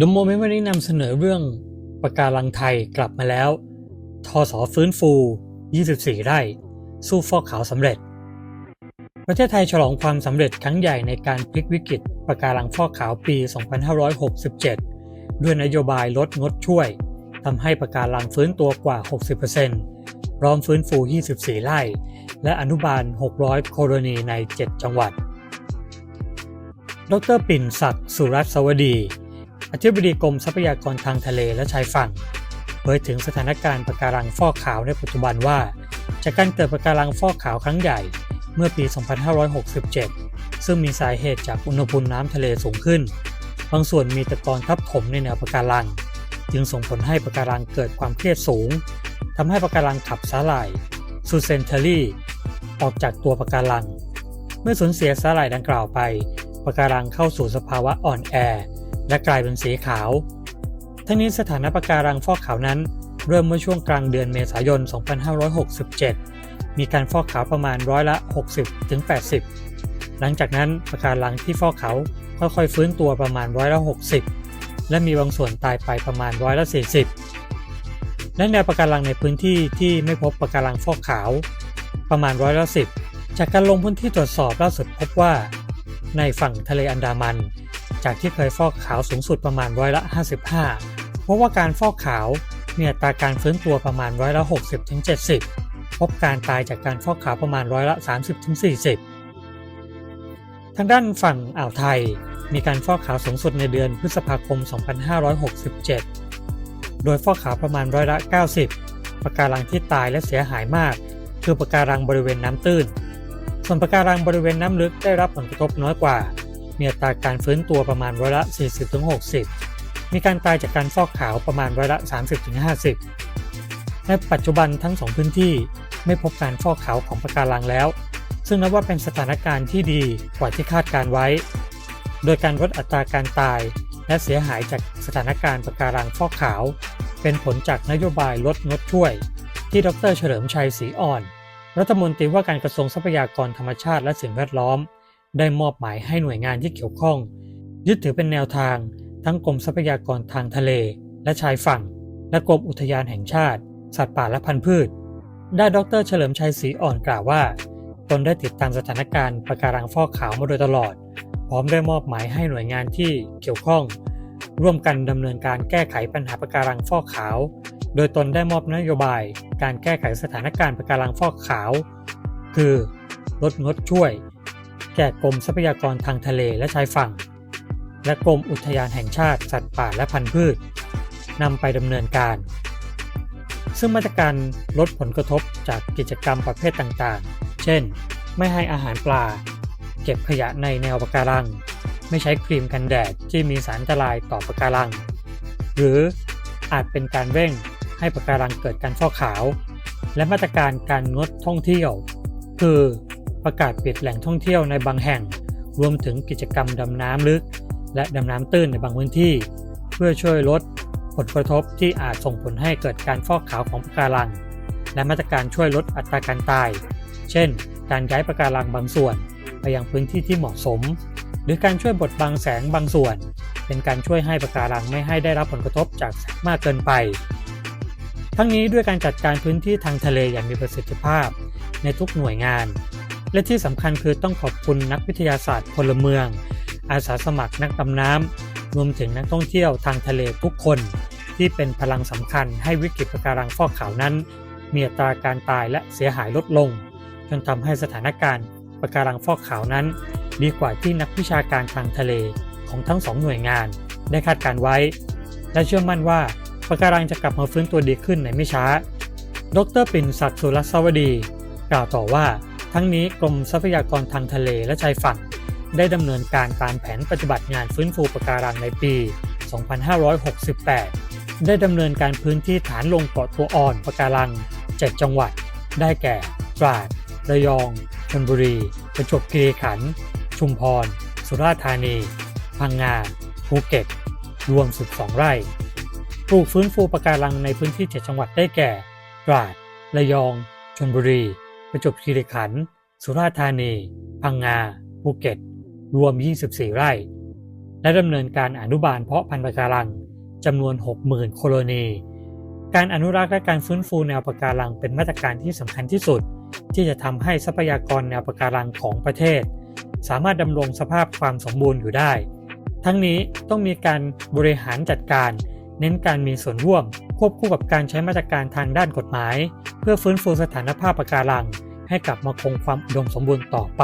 The Moment วันนี้นำเสนอเรื่องปะการังไทยกลับมาแล้ว ทอสอฟื้นฟู 24 ไร่ สู้ฟอกขาวสำเร็จ ประเทศไทยฉลองความสำเร็จครั้งใหญ่ในการพลิกวิกฤตปะการังฟอกขาวปี 2567 ด้วยนโยบายลดงดช่วยทำให้ปะการังฟื้นตัวกว่า 60%พร้อมฟื้นฟู 24 ไร่ และอนุบาล 600 โคโรนีใน 7 จังหวัด ดรปิ่นศักดิ์สุรัตสวดี อธิบดีกรมทรัพยากรทางทะเลและชายฝั่ง เผยถึงสถานการณ์ปะการังฟอกขาวในปัจจุบันว่า จากการเกิดปะการังฟอกขาวครั้งใหญ่เมื่อปี 2567 ซึ่งมีสาเหตุจากอุณหภูมิน้ำทะเลสูงขึ้น บางส่วนมีตะกอนทับถมในแนวปะการัง จึงส่งผลให้ปะการังเกิดความเครียดสูงทำให้ปะการังขับสาหร่ายซูเซนเทอรี่ออกจากตัวปะการัง เมื่อสูญเสียสาหร่ายดังกล่าวไปปะการังเข้าสู่สภาวะอ่อนแอ และกลายเป็นสีขาว ทั้งนี้สถานะปะการังฟอกขาวนั้น เริ่มเมื่อช่วงกลางเดือนเมษายน 2567 มีการฟอกขาวประมาณร้อยละ 60ถึง80 หลังจากนั้นปะการังที่ฟอกขาวค่อยๆฟื้นตัวประมาณร้อยละ 60 และมีบางส่วนตายไปประมาณร้อยละ 40 และแนวปะการังในพื้นที่ที่ไม่พบปะการังฟอกขาว ประมาณร้อยละ 10 จากการลงพื้นที่ตรวจสอบล่าสุดพบว่า ในฝั่งทะเลอันดามัน จากที่เคยฟอกขาวสูงสุดประมาณร้อยละ 55 เพราะว่าการฟอกขาวมีอัตราการฟื้นตัวประมาณร้อยละ 60-70 พบการตายจากการฟอกขาวประมาณร้อยละ 30-40 ทางด้านฝั่งอ่าวไทยมีการฟอกขาวสูงสุดในเดือนพฤษภาคม 2567 โดยฟอกขาวประมาณร้อยละ 90 ปะการังที่ตายและเสียหายมาก คือปะการังบริเวณน้ำตื้น ส่วนปะการังบริเวณน้ำลึกได้รับผลกระทบน้อยกว่า มีอัตราการฟื้นตัวประมาณร้อยละ 40-60 มีการตายจากการฟอกขาวประมาณร้อยละ 30-50 ในปัจจุบันทั้งสองพื้นที่ไม่พบการฟอกขาวของปะการังแล้ว ซึ่งนับว่าเป็นสถานการณ์ที่ดีกว่าที่คาดการไว้ โดยการลดอัตราการตายและเสียหายจากสถานการณ์ปะการังฟอกขาว เป็นผลจากนโยบายลดงดช่วย ที่ดรเฉลิมชัยศรีอ่อน รัฐมนตรีว่าการกระทรวงทรัพยากรธรรมชาติและสิ่งแวดล้อม ได้มอบหมายให้หน่วยงานที่เกี่ยวข้อง ยึดถือเป็นแนวทางทั้งกรมทรัพยากรทางทะเล และชายฝั่ง และกรมอุทยานแห่งชาติ สัตว์ป่าและพันธุ์พืช ได้ดรเฉลิมชัยศรีอ่อนกล่าวว่า ตนได้ติดตามสถานการณ์ปะการังฟอกขาวมาโดยตลอด พร้อมได้มอบหมายให้หน่วยงานที่เกี่ยวข้อง ร่วมกันดำเนินการแก้ไขปัญหาปะการังฟอกขาว โดยตนได้มอบนโยบาย การแก้ไขสถานการณ์ปะการังฟอกขาว คือลดงดช่วย แก่กรมทรัพยากรทางทะเลและชายฝั่ง และกรมอุทยานแห่งชาติสัตว์ป่าและพันธุ์พืชนำไปดำเนินการ ซึ่งมาตรการลดผลกระทบจากกิจกรรมประเภทต่างๆ เช่น ไม่ให้อาหารปลา เก็บขยะในแนวปะการัง ไม่ใช้ครีมกันแดดที่มีสารอันตรายต่อปะการัง หรืออาจเป็นการเร่งให้ปะการังเกิดการฟอกขาว และมาตรการการงดท่องเที่ยว คือ ประกาศปิดแหล่งท่องเที่ยวในบางแห่ง รวมถึงกิจกรรมดำน้ำลึก และดำน้ำตื้นในบางพื้นที่ เพื่อช่วยลดผลกระทบที่อาจส่งผลให้เกิดการฟอกขาวของปะการัง และมาตรการช่วยลดอัตราการตาย เช่น การย้ายปะการังบางส่วน ไปยังพื้นที่ที่เหมาะสม หรือการช่วยบดบังแสงบางส่วน เป็นการช่วยให้ปะการังไม่ให้ได้รับผลกระทบจากแสงมากเกินไป ทั้งนี้ด้วยการจัดการพื้นที่ทางทะเลอย่างมีประสิทธิภาพ ในทุกหน่วยงาน และที่สำคัญคือต้องขอบคุณนักวิทยาศาสตร์พลเมือง อาสาสมัครนักดำน้ำรวมถึงนักท่องเที่ยวทางทะเลทุกคน ที่เป็นพลังสำคัญให้วิกฤตปะการังฟอกขาวนั้น มีอัตราการตายและเสียหายลดลง จนทำให้สถานการณ์ปะการังฟอกขาวนั้น ดีกว่าที่นักวิชาการทางทะเลของทั้งสองหน่วยงาน ได้คาดการไว้ และเชื่อมั่นว่าปะการังจะกลับมาฟื้นตัวดีขึ้นในไม่ช้า ดรปิ่นศักดิ์สุรสวดี กล่าวต่อว่า ทั้งนี้กรมทรัพยากรทางทะเลและชายฝั่ง ได้ดำเนินการตามแผนปฏิบัติงานฟื้นฟูปะการังในปี 2568 ได้ดำเนินการพื้นที่ฐานลงเกาะตัวอ่อนปะการัง 7 จังหวัด ได้แก่ ตราด ระยองชลบุรี ประจวบคีรีขันธ์ ชุมพร สุราษฎร์ธานี พังงา ภูเก็ต รวม 12 ไร่ ปลูกฟื้นฟูปะการังในพื้นที่ 7 จังหวัดได้แก่ ตราด ระยองชลบุรี ประจวบคีรีขันธ์สุราษฎร์ธานี พังงา ภูเก็ต รวม 24 ไร่ และดำเนินการอนุบาลเพาะพันธุ์ปะการังจำนวน 60,000 โคโลนี การอนุรักษ์และการฟื้นฟูแนวปะการังเป็นมาตรการที่สำคัญที่สุด ที่จะทำให้ทรัพยากรแนวปะการังของประเทศ สามารถดำรงสภาพความสมบูรณ์อยู่ได้ ทั้งนี้ต้องมีการบริหารจัดการ เน้นการมีส่วนร่วม ควบคู่กับการใช้มาตรการทางด้านกฎหมาย เพื่อฟื้นฟูสถานภาพปะการัง ให้กลับมาคงความอุดมสมบูรณ์ต่อไป